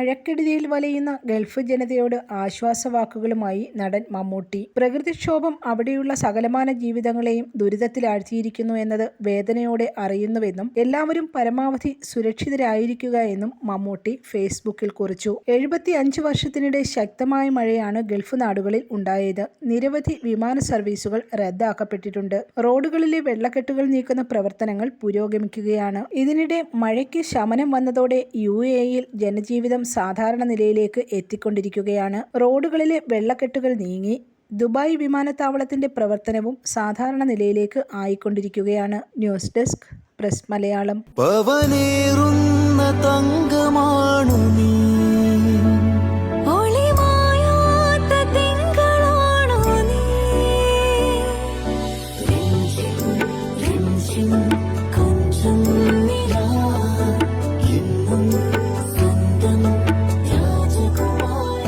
മഴക്കെടുതിയിൽ വലയുന്ന ഗൾഫ് ജനതയോട് ആശ്വാസവാക്കുകളുമായി നടൻ മമ്മൂട്ടി. പ്രകൃതിക്ഷോഭം അവിടെയുള്ള സകലമാന ജീവിതങ്ങളെയും ദുരിതത്തിലാഴ്ത്തിയിരിക്കുന്നു എന്നത് വേദനയോടെ അറിയുന്നുവെന്നും എല്ലാവരും പരമാവധി സുരക്ഷിതരായിരിക്കുക എന്നും മമ്മൂട്ടി ഫേസ്ബുക്കിൽ കുറിച്ചു. എഴുപത്തി അഞ്ച് വർഷത്തിനിടെ ശക്തമായ മഴയാണ് ഗൾഫ് നാടുകളിൽ ഉണ്ടായത്. നിരവധി വിമാന സർവീസുകൾ റദ്ദാക്കപ്പെട്ടിട്ടുണ്ട്. റോഡുകളിലെ വെള്ളക്കെട്ടുകൾ നീക്കുന്ന പ്രവർത്തനങ്ങൾ പുരോഗമിക്കുകയാണ്. ഇതിനിടെ മഴയ്ക്ക് ശമനം വന്നതോടെ യു എയിൽ ജനജീവിതം സാധാരണ നിലയിലേക്ക് എത്തിക്കൊണ്ടിരിക്കുകയാണ്. റോഡുകളിലെ വെള്ളക്കെട്ടുകൾ നീങ്ങി ദുബായ് വിമാനത്താവളത്തിന്റെ പ്രവർത്തനവും സാധാരണ നിലയിലേക്ക് ആയിക്കൊണ്ടിരിക്കുകയാണ്. News desk press Malayalam. തങ്കമാണു നീ.